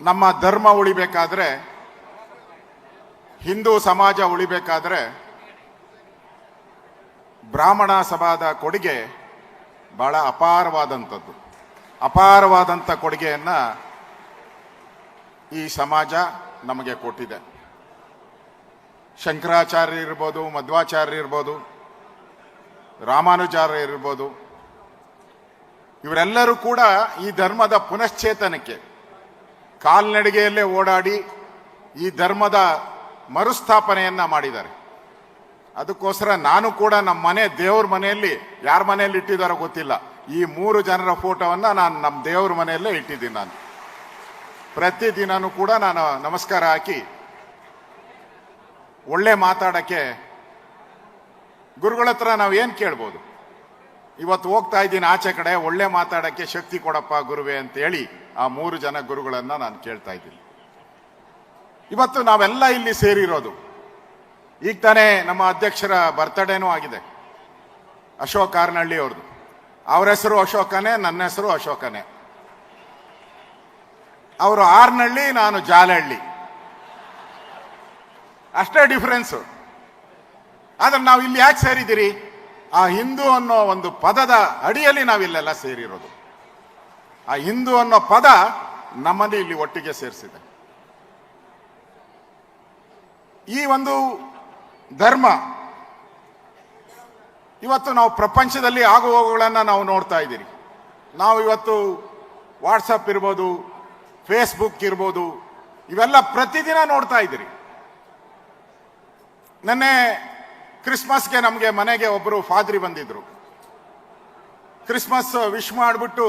ನಮ್ಮ ಧರ್ಮ ಉಳಿಬೇಕಾದ್ರೆ, ಹಿಂದೂ ಸಮಾಜ ಉಳಿಬೇಕಾದ್ರೆ, ಬ್ರಾಹ್ಮಣ ಸಭಾದ ಕೊಡುಗೆ ಬಹಳ ಅಪಾರವಾದಂಥದ್ದು. ಅಪಾರವಾದಂಥ ಕೊಡುಗೆಯನ್ನು ಈ ಸಮಾಜ ನಮಗೆ ಕೊಟ್ಟಿದೆ. ಶಂಕರಾಚಾರ್ಯ ಇರ್ಬೋದು, ಮಧ್ವಾಚಾರ್ಯ ಇರ್ಬೋದು ರಾಮಾನುಜಾರ್ಯ ಇರ್ಬೋದು, ಇವರೆಲ್ಲರೂ ಕೂಡ ಈ ಧರ್ಮದ ಪುನಶ್ಚೇತನಕ್ಕೆ ಕಾಲ್ನಡಿಗೆಯಲ್ಲೇ ಓಡಾಡಿ ಈ ಧರ್ಮದ ಮರುಸ್ಥಾಪನೆಯನ್ನ ಮಾಡಿದ್ದಾರೆ. ಅದಕ್ಕೋಸ್ಕರ ನಾನು ಕೂಡ ನಮ್ಮ ಮನೆ, ದೇವ್ರ ಮನೆಯಲ್ಲಿ ಯಾರ ಮನೆಯಲ್ಲಿ ಇಟ್ಟಿದ್ದಾರೋ ಗೊತ್ತಿಲ್ಲ. ಈ ಮೂರು ಜನರ ಫೋಟೋವನ್ನ ನಾನು ನಮ್ಮ ದೇವ್ರ ಮನೆಯಲ್ಲೇ ಇಟ್ಟಿದ್ದೀನಿ ನಾನು. ಪ್ರತಿದಿನನೂ ಕೂಡ ನಾನು ನಮಸ್ಕಾರ ಹಾಕಿ ಒಳ್ಳೆ ಮಾತಾಡಕ್ಕೆ ಗುರುಗಳ ಹತ್ರ ನಾವು ಏನು ಕೇಳ್ಬೋದು? ಇವತ್ತು ಹೋಗ್ತಾ ಇದ್ದೀನಿ ಆಚೆ ಕಡೆ, ಒಳ್ಳೆ ಮಾತಾಡಕ್ಕೆ ಶಕ್ತಿ ಕೊಡಪ್ಪ ಗುರುವೆ ಅಂತ ಹೇಳಿ ಆ ಮೂರು ಜನ ಗುರುಗಳನ್ನ ನಾನು ಕೇಳ್ತಾ ಇದ್ದೀನಿ. ಇವತ್ತು ನಾವೆಲ್ಲ ಇಲ್ಲಿ ಸೇರಿರೋದು. ಈಗ ತಾನೇ ನಮ್ಮ ಅಧ್ಯಕ್ಷರ ಬರ್ತಡೇನೂ ಆಗಿದೆ. ಅಶೋಕ್ ಕಾರ್ನಹಳ್ಳಿ ಅವ್ರದ್ದು. ಅವ್ರ ಹೆಸರು ಅಶೋಕನೇ, ನನ್ನ ಹೆಸರು ಅಶೋಕನೇ. ಅವರು ಆರ್ನಹಳ್ಳಿ ನಾನು ಜಾಲಹಳ್ಳಿ. ಅಷ್ಟೇ ಡಿಫರೆನ್ಸು ಆದ್ರೆ ನಾವು ಇಲ್ಲಿ ಯಾಕೆ ಸೇರಿದ್ದೀರಿ? ಆ ಹಿಂದೂ ಅನ್ನೋ ಒಂದು ಪದದ ಅಡಿಯಲ್ಲಿ ನಾವಿಲ್ಲೆಲ್ಲ ಸೇರಿರೋದು. ಆ ಹಿಂದೂ ಅನ್ನೋ ಪದ ನಮ್ಮನ್ನು ಇಲ್ಲಿ ಒಟ್ಟಿಗೆ ಸೇರಿಸಿದೆ. ಈ ಒಂದು ಧರ್ಮ ಇವತ್ತು ನಾವು ಪ್ರಪಂಚದಲ್ಲಿ ಆಗುವವುಗಳನ್ನು ನಾವು ನೋಡ್ತಾ ಇದ್ದೀರಿ. ನಾವು ಇವತ್ತು ವಾಟ್ಸಪ್ ಇರ್ಬೋದು ಫೇಸ್ಬುಕ್ ಇರ್ಬೋದು, ಇವೆಲ್ಲ ಪ್ರತಿದಿನ ನೋಡ್ತಾ ಇದ್ದೀರಿ. ನೆನ್ನೆ ಕ್ರಿಸ್ಮಸ್ಗೆ ನಮಗೆ ಮನೆಗೆ ಒಬ್ಬರು ಫಾದ್ರಿ ಬಂದಿದ್ರು. ಕ್ರಿಸ್ಮಸ್ ವಿಶ್ ಮಾಡಿಬಿಟ್ಟು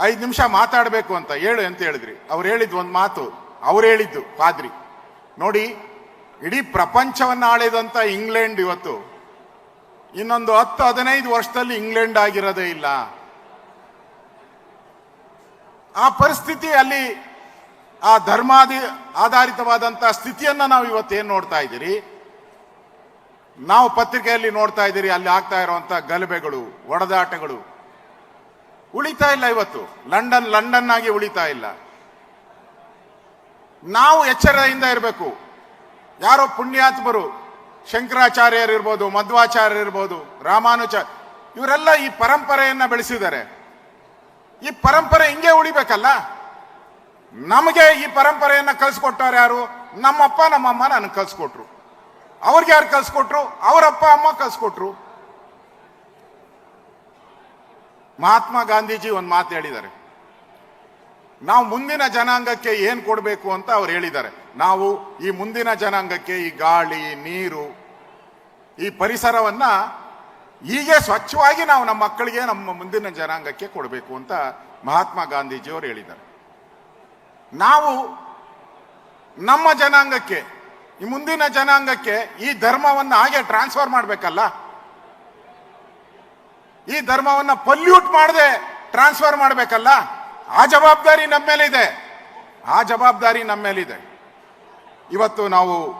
ಐದು ನಿಮಿಷ ಮಾತಾಡಬೇಕು ಅಂತ ಹೇಳು ಅಂತ ಹೇಳಿದ್ರಿ. ಅವ್ರು ಹೇಳಿದ್ದು ಒಂದು ಮಾತು, ಅವ್ರು ಹೇಳಿದ್ದು, ಪಾದ್ರಿ. ನೋಡಿ, ಇಡೀ ಪ್ರಪಂಚವನ್ನ ಆಳಿದಂತ ಇಂಗ್ಲೆಂಡ್ ಇವತ್ತು, ಇನ್ನೊಂದು ಹತ್ತು, ಹದಿನೈದು ವರ್ಷದಲ್ಲಿ ಇಂಗ್ಲೆಂಡ್ ಆಗಿರೋದೇ ಇಲ್ಲ. ಆ ಪರಿಸ್ಥಿತಿ ಅಲ್ಲಿ ಆ ಧರ್ಮಾದಿ ಆಧಾರಿತವಾದಂಥ ಸ್ಥಿತಿಯನ್ನ ನಾವು ಇವತ್ತು ಏನು ನೋಡ್ತಾ ಇದ್ದೀರಿ? ನಾವು ಪತ್ರಿಕೆಯಲ್ಲಿ ನೋಡ್ತಾ ಇದ್ದೀರಿ, ಅಲ್ಲಿ ಆಗ್ತಾ ಇರುವಂತ ಗಲಭೆಗಳು, ಒಡೆದಾಟಗಳು. ಉಳಿತಾ ಇಲ್ಲ ಇವತ್ತು. ಲಂಡನ್ ಲಂಡನ್ ಆಗಿ ಉಳಿತಾ ಇಲ್ಲ. ನಾವು ಎಚ್ಚರದಿಂದ ಇರಬೇಕು. ಯಾರೋ ಪುಣ್ಯಾತ್ಮರು ಶಂಕರಾಚಾರ್ಯರಿರ್ಬೋದು ಮಧ್ವಾಚಾರ್ಯರಿರ್ಬೋದು ರಾಮಾನುಚಾರ್ಯ ಇವರೆಲ್ಲ ಈ ಪರಂಪರೆಯನ್ನ ಬೆಳೆಸಿದ್ದಾರೆ. ಈ ಪರಂಪರೆ ಹಿಂಗೆ ಉಳಿಬೇಕಲ್ಲ? ನಮಗೆ ಈ ಪರಂಪರೆಯನ್ನ ಕಲ್ಸ್ಕೊಟ್ಟಾರ ಯಾರು? ನಮ್ಮಪ್ಪ, ನಮ್ಮಮ್ಮ ನನಗೆ ಕಲ್ಸ್ಕೊಟ್ರು. ಅವ್ರಿಗೆ ಯಾರು ಕಲ್ಸ್ಕೊಟ್ರು? ಅವರಪ್ಪ, ಅಮ್ಮ ಕಲ್ಸ್ಕೊಟ್ರು. ಮಹಾತ್ಮ ಗಾಂಧೀಜಿ ಒಂದು ಮಾತು ಹೇಳಿದ್ದಾರೆ. ನಾವು ಮುಂದಿನ ಜನಾಂಗಕ್ಕೆ ಏನು ಕೊಡಬೇಕು ಅಂತ ಅವ್ರು ಹೇಳಿದ್ದಾರೆ. ನಾವು ಈ ಮುಂದಿನ ಜನಾಂಗಕ್ಕೆ ಈ ಗಾಳಿ, ನೀರು, ಈ ಪರಿಸರವನ್ನ ಹೀಗೆ ಸ್ವಚ್ಛವಾಗಿ ನಾವು ನಮ್ಮ ಮಕ್ಕಳಿಗೆ ನಮ್ಮ ಮುಂದಿನ ಜನಾಂಗಕ್ಕೆ ಕೊಡಬೇಕು ಅಂತ ಮಹಾತ್ಮ ಗಾಂಧೀಜಿಯವರು ಹೇಳಿದ್ದಾರೆ. ನಾವು ನಮ್ಮ ಜನಾಂಗಕ್ಕೆ, ಈ ಮುಂದಿನ ಜನಾಂಗಕ್ಕೆ ಈ ಧರ್ಮವನ್ನು ಹಾಗೆ ಟ್ರಾನ್ಸ್ಫರ್ ಮಾಡಬೇಕಲ್ಲ? ಈ ಧರ್ಮವನ್ನ ಪಲ್ಯೂಟ್ ಮಾಡದೆ ಟ್ರಾನ್ಸ್ಫರ್ ಮಾಡಬೇಕಲ್ಲ? ಆ ಜವಾಬ್ದಾರಿ ನಮ್ಮ ಮೇಲಿದೆ. ಆ ಜವಾಬ್ದಾರಿ ನಮ್ಮ ಮೇಲಿದೆ. ಇವತ್ತು ನಾವು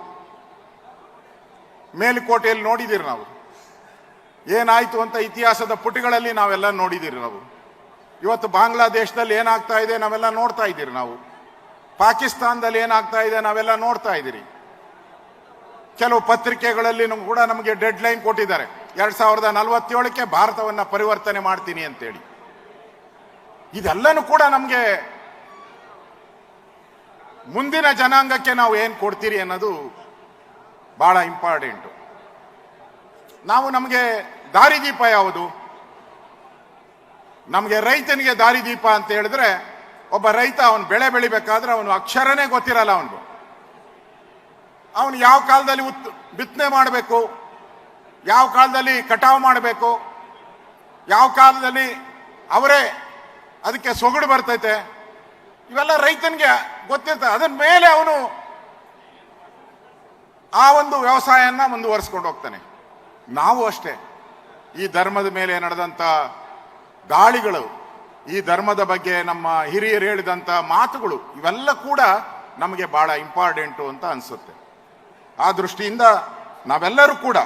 ಮೇಲುಕೋಟೆಯಲ್ಲಿ ನೋಡಿದಿರಿ ನಾವು. ಏನಾಯ್ತು ಅಂತ ಇತಿಹಾಸದ ಪುಟಗಳಲ್ಲಿ ನಾವೆಲ್ಲ ನೋಡಿದಿರಿ ನಾವು. ಇವತ್ತು ಬಾಂಗ್ಲಾದೇಶದಲ್ಲಿ ಏನಾಗ್ತಾ ಇದೆ ನಾವೆಲ್ಲ ನೋಡ್ತಾ ಇದ್ದೀರಿ ನಾವು. ಪಾಕಿಸ್ತಾನದಲ್ಲಿ ಏನಾಗ್ತಾ ಇದೆ ನಾವೆಲ್ಲ ನೋಡ್ತಾ ಇದ್ದೀರಿ. ಕೆಲವು ಪತ್ರಿಕೆಗಳಲ್ಲಿ ಕೂಡ ನಮಗೆ ಡೆಡ್ ಲೈನ್ ಕೊಟ್ಟಿದ್ದಾರೆ. ಎರಡ್ ಸಾವಿರದ ನಲವತ್ತೇಳಕ್ಕೆ ಭಾರತವನ್ನ ಪರಿವರ್ತನೆ ಮಾಡ್ತೀನಿ ಅಂತೇಳಿ. ಇದೆಲ್ಲನೂ ಕೂಡ ನಮಗೆ ಮುಂದಿನ ಜನಾಂಗಕ್ಕೆ ನಾವು ಏನು ಕೊಡ್ತೀರಿ ಅನ್ನೋದು ಬಹಳ ಇಂಪಾರ್ಟೆಂಟು ನಾವು ನಮಗೆ ದಾರಿದೀಪ ಯಾವುದು? ನಮಗೆ ರೈತನಿಗೆ ದಾರಿದೀಪ ಅಂತ ಹೇಳಿದ್ರೆ ಒಬ್ಬ ರೈತ ಅವನು ಬೆಳೆ ಬೆಳಿಬೇಕಾದ್ರೆ ಅವನು ಅಕ್ಷರನೇ ಗೊತ್ತಿರಲ್ಲ ಅವನು ಅವನು ಯಾವ ಕಾಲದಲ್ಲಿ ಉತ್, ಬಿತ್ತನೆ ಮಾಡಬೇಕು? ಯಾವ ಕಾಲದಲ್ಲಿ ಕಟಾವು ಮಾಡಬೇಕು? ಯಾವ ಕಾಲದಲ್ಲಿ ಅವರೇ ಅದಕ್ಕೆ ಸೊಗಡು ಬರ್ತೈತೆ? ಇವೆಲ್ಲ ರೈತನಿಗೆ ಗೊತ್ತಿರ್ತದೆ. ಅದನ್ನ ಮೇಲೆ ಅವನು ಆ ಒಂದು ವ್ಯವಸಾಯನ ಮುಂದುವರಿಸ್ಕೊಂಡು ಹೋಗ್ತಾನೆ. ನಾವು ಅಷ್ಟೇ. ಈ ಧರ್ಮದ ಮೇಲೆ ನಡೆದಂತ ದಾಳಿಗಳು, ಈ ಧರ್ಮದ ಬಗ್ಗೆ ನಮ್ಮ ಹಿರಿಯರು ಹೇಳಿದಂತ ಮಾತುಗಳು, ಇವೆಲ್ಲ ಕೂಡ ನಮಗೆ ಬಹಳ ಇಂಪಾರ್ಟೆಂಟು ಅಂತ ಅನಿಸುತ್ತೆ. ಆ ದೃಷ್ಟಿಯಿಂದ ನಾವೆಲ್ಲರೂ ಕೂಡ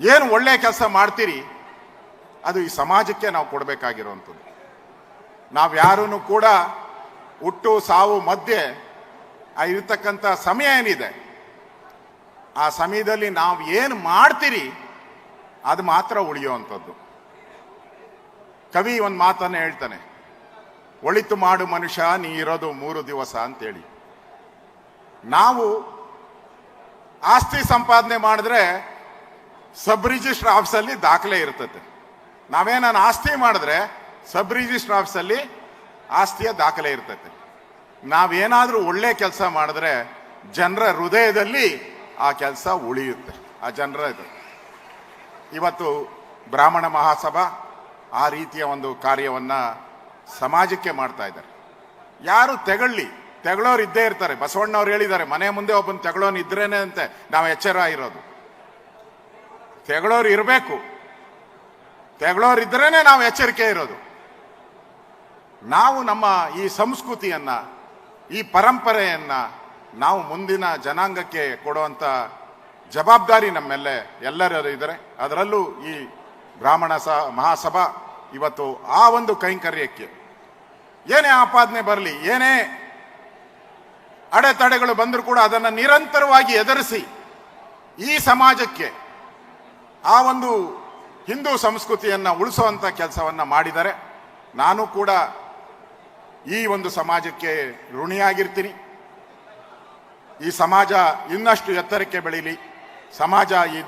ಏನು ಒಳ್ಳೆ ಕೆಲಸ ಮಾಡ್ತೀರಿ, ಅದು ಈ ಸಮಾಜಕ್ಕೆ ನಾವು ಕೊಡಬೇಕಾಗಿರುವಂಥದ್ದು. ನಾವ್ಯಾರೂ ಕೂಡ ಹುಟ್ಟು, ಸಾವು, ಮಧ್ಯೆ ಆ ಇರತಕ್ಕಂಥ ಸಮಯ ಏನಿದೆ, ಆ ಸಮಯದಲ್ಲಿ ನಾವು ಏನು ಮಾಡ್ತೀರಿ, ಅದು ಮಾತ್ರ ಉಳಿಯುವಂಥದ್ದು. ಕವಿ ಒಂದು ಮಾತನ್ನು ಹೇಳ್ತಾನೆ, ಒಳಿತು ಮಾಡು ಮನುಷ್ಯ, ನೀ ಇರೋದು ಮೂರು ದಿವಸ ಅಂತೇಳಿ. ನಾವು ಆಸ್ತಿ ಸಂಪಾದನೆ ಮಾಡಿದ್ರೆ ಸಬ್ ರಿಜಿಸ್ಟರ್ ಆಫೀಸಲ್ಲಿ ದಾಖಲೆ ಇರ್ತದೆ. ನಾವೇನಾನ ಆಸ್ತಿ ಮಾಡಿದ್ರೆ ಸಬ್ ರಿಜಿಸ್ಟರ್ ಆಫೀಸಲ್ಲಿ ಆಸ್ತಿಯ ದಾಖಲೆ ಇರ್ತೈತೆ ನಾವೇನಾದ್ರೂ ಒಳ್ಳೆ ಕೆಲಸ ಮಾಡಿದ್ರೆ ಜನರ ಹೃದಯದಲ್ಲಿ ಆ ಕೆಲಸ ಉಳಿಯುತ್ತೆ. ಆ ಜನರ ಇದು. ಇವತ್ತು ಬ್ರಾಹ್ಮಣ ಮಹಾಸಭಾ ಆ ರೀತಿಯ ಒಂದು ಕಾರ್ಯವನ್ನ ಸಮಾಜಕ್ಕೆ ಮಾಡ್ತಾ ಇದ್ದಾರೆ. ಯಾರು ತೆಗಳಲಿ, ತೆಗಳೋರು ಇದ್ದೇ ಇರ್ತಾರೆ. ಬಸವಣ್ಣವ್ರು ಹೇಳಿದ್ದಾರೆ, ಮನೆ ಮುಂದೆ ಒಬ್ಬನ ತೆಗಳೋನ್ ಇದ್ರೇನೆ ಅಂತೆ. ನಾವು ಎಚ್ಚರ ಇರೋದು. ತೆಗಳೋರು ಇರಬೇಕು. ತೆಗಳೋರು ನಾವು ಎಚ್ಚರಿಕೆ ಇರೋದು. ನಾವು ನಮ್ಮ ಈ ಸಂಸ್ಕೃತಿಯನ್ನ, ಈ ಪರಂಪರೆಯನ್ನ ನಾವು ಮುಂದಿನ ಜನಾಂಗಕ್ಕೆ ಕೊಡುವಂತ ಜವಾಬ್ದಾರಿ ನಮ್ಮೆಲ್ಲ ಎಲ್ಲರೂ ಇದ್ದಾರೆ. ಅದರಲ್ಲೂ ಈ ಬ್ರಾಹ್ಮಣ ಸ, ಮಹಾಸಭಾ ಇವತ್ತು ಆ ಒಂದು ಕೈಂಕರ್ಯಕ್ಕೆ ಏನೇ ಆಪಾದನೆ ಬರಲಿ, ಏನೇ ಅಡೆತಡೆಗಳು ಬಂದರೂ ಕೂಡ ಅದನ್ನು ನಿರಂತರವಾಗಿ ಎದುರಿಸಿ ಈ ಸಮಾಜಕ್ಕೆ ಆ ಒಂದು ಹಿಂದೂ ಸಂಸ್ಕೃತಿಯನ್ನು ಉಳಿಸುವಂಥ ಕೆಲಸವನ್ನು ಮಾಡಿದರೆ ನಾನು ಕೂಡ ಈ ಒಂದು ಸಮಾಜಕ್ಕೆ ಋಣಿಯಾಗಿರ್ತೀನಿ. ಈ ಸಮಾಜ ಇನ್ನಷ್ಟು ಎತ್ತರಕ್ಕೆ ಬೆಳೀಲಿ, ಸಮಾಜ ಈ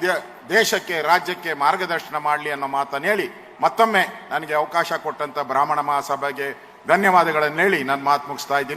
ದೇಶಕ್ಕೆ, ರಾಜ್ಯಕ್ಕೆ ಮಾರ್ಗದರ್ಶನ ಮಾಡಲಿ ಅನ್ನೋ ಮಾತನ್ನು ಹೇಳಿ, ಮತ್ತೊಮ್ಮೆ ನನಗೆ ಅವಕಾಶ ಕೊಟ್ಟಂಥ ಬ್ರಾಹ್ಮಣ ಮಹಾಸಭೆಗೆ ಧನ್ಯವಾದಗಳನ್ನು ಹೇಳಿ ನನ್ನ ಮಾತು ಮುಗಿಸ್ತಾ ಇದ್ದೀನಿ.